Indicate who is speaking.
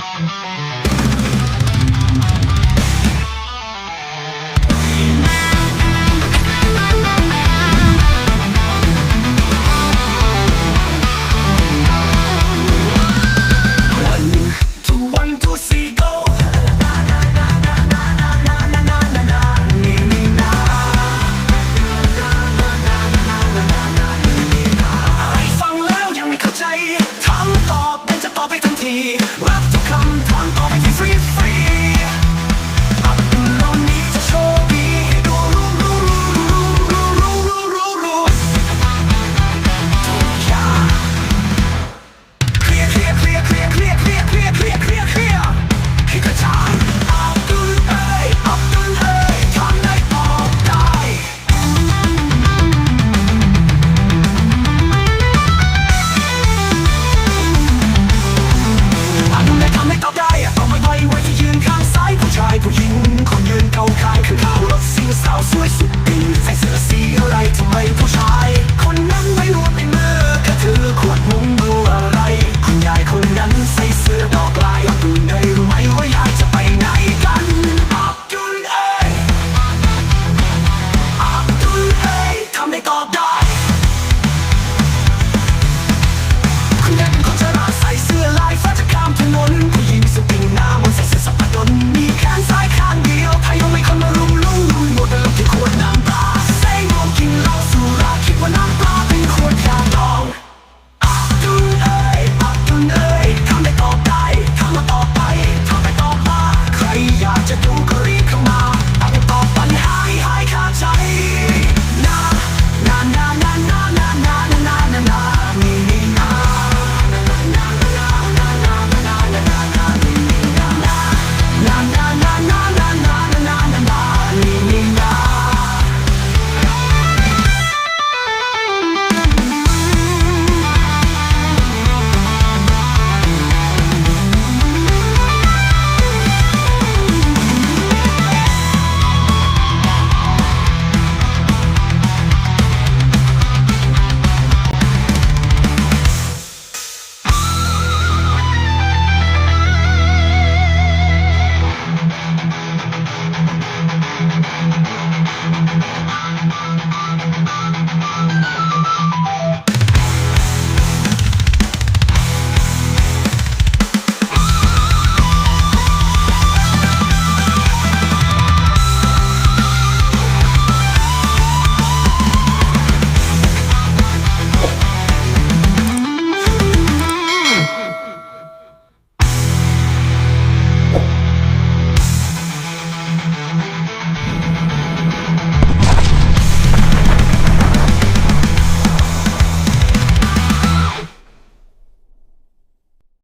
Speaker 1: Thank you. ถำตอบเป็นจะตอบไปทันที รับทุกคำถามตอบ